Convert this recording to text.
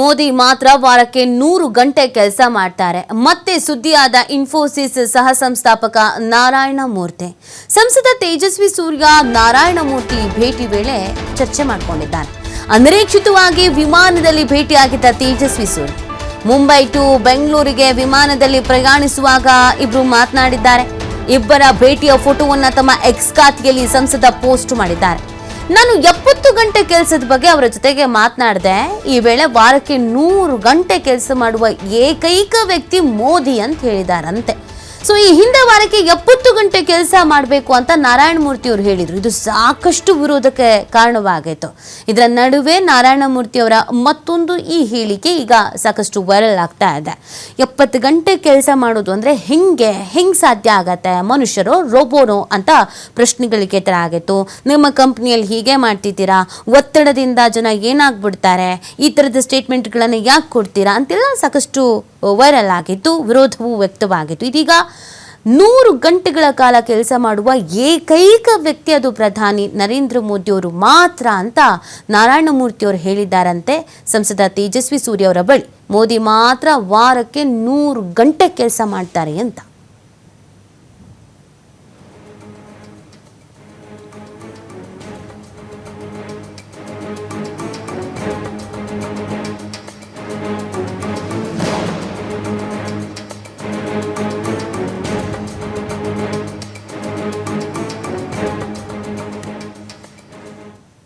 ಮೋದಿ ಮಾತ್ರ ವಾರಕ್ಕೆ ನೂರು ಗಂಟೆ ಕೆಲಸ ಮಾಡ್ತಾರೆ. ಮತ್ತೆ ಸುದ್ದಿಯಾದ ಇನ್ಫೋಸಿಸ್ ಸಹ ಸಂಸ್ಥಾಪಕ ನಾರಾಯಣ ಮೂರ್ತಿ. ಸಂಸದ ತೇಜಸ್ವಿ ಸೂರ್ಯ, ನಾರಾಯಣ ಮೂರ್ತಿ ಭೇಟಿ ವೇಳೆ ಚರ್ಚೆ ಮಾಡಿಕೊಂಡಿದ್ದಾರೆ. ಅನಿರೀಕ್ಷಿತವಾಗಿ ವಿಮಾನದಲ್ಲಿ ಭೇಟಿಯಾಗಿದ್ದ ತೇಜಸ್ವಿ ಸೂರ್ಯ. ಮುಂಬೈ ಟು ಬೆಂಗಳೂರಿಗೆ ವಿಮಾನದಲ್ಲಿ ಪ್ರಯಾಣಿಸುವಾಗ ಇಬ್ರು ಮಾತನಾಡಿದ್ದಾರೆ. ಇಬ್ಬರ ಭೇಟಿಯ ಫೋಟೋವನ್ನು ತಮ್ಮ ಎಕ್ಸ್ ಖಾತೆಯಲ್ಲಿ ಸಂಸದ ಪೋಸ್ಟ್ ಮಾಡಿದ್ದಾರೆ. ನಾನು ಎಪ್ಪತ್ತು ಗಂಟೆ ಕೆಲಸದ ಬಗ್ಗೆ ಅವರ ಜೊತೆಗೆ ಮಾತನಾಡಿದೆ. ಈ ವೇಳೆ ವಾರಕ್ಕೆ ನೂರು ಗಂಟೆ ಕೆಲಸ ಮಾಡುವ ಏಕೈಕ ವ್ಯಕ್ತಿ ಮೋದಿ ಅಂತ ಹೇಳಿದಾರಂತೆ. ಸೊ ಈ ಹಿಂದೆ ವಾರಕ್ಕೆ ಎಪ್ಪತ್ತು ಗಂಟೆ ಕೆಲಸ ಮಾಡಬೇಕು ಅಂತ ನಾರಾಯಣ ಮೂರ್ತಿ ಅವರು ಹೇಳಿದರು. ಇದು ಸಾಕಷ್ಟು ವಿರೋಧಕ್ಕೆ ಕಾರಣವಾಗಿತ್ತು ಇದರ ನಡುವೆ ನಾರಾಯಣ ಮೂರ್ತಿ ಅವರ ಮತ್ತೊಂದು ಈ ಹೇಳಿಕೆ ಈಗ ಸಾಕಷ್ಟು ವೈರಲ್ ಆಗ್ತಾ ಇದೆ. ಎಪ್ಪತ್ತು ಗಂಟೆ ಕೆಲಸ ಮಾಡೋದು ಅಂದ್ರೆ ಹೆಂಗೆ ಹೆಂಗೆ ಸಾಧ್ಯ ಆಗತ್ತೆ? ಮನುಷ್ಯರು ರೋಬೋನೋ ಅಂತ ಪ್ರಶ್ನೆಗಳಿಗೆ ಥರ ಆಗಿತ್ತು ನಿಮ್ಮ ಕಂಪ್ನಿಯಲ್ಲಿ ಹೀಗೆ ಮಾಡ್ತಿದ್ದೀರಾ? ಒತ್ತಡದಿಂದ ಜನ ಏನಾಗ್ಬಿಡ್ತಾರೆ? ಈ ಥರದ ಸ್ಟೇಟ್ಮೆಂಟ್ಗಳನ್ನು ಯಾಕೆ ಕೊಡ್ತೀರಾ? ಅಂತೆಲ್ಲ ಸಾಕಷ್ಟು ವೈರಲ್ ಆಗಿತ್ತು, ವಿರೋಧವೂ ವ್ಯಕ್ತವಾಗಿತ್ತು. ಇದೀಗ ನೂರು ಗಂಟೆಗಳ ಕಾಲ ಕೆಲಸ ಮಾಡುವ ಏಕೈಕ ವ್ಯಕ್ತಿ ಅದು ಪ್ರಧಾನಿ ನರೇಂದ್ರ ಮೋದಿಯವರು ಮಾತ್ರ ಅಂತ ನಾರಾಯಣ ಮೂರ್ತಿ ಅವರು ಹೇಳಿದ್ದಾರಂತೆ. ಸಂಸದ ತೇಜಸ್ವಿ ಸೂರ್ಯ ಅವರ ಬಳಿ ಮೋದಿ ಮಾತ್ರ ವಾರಕ್ಕೆ ನೂರು ಗಂಟೆ ಕೆಲಸ ಮಾಡ್ತಾರೆ ಅಂತ.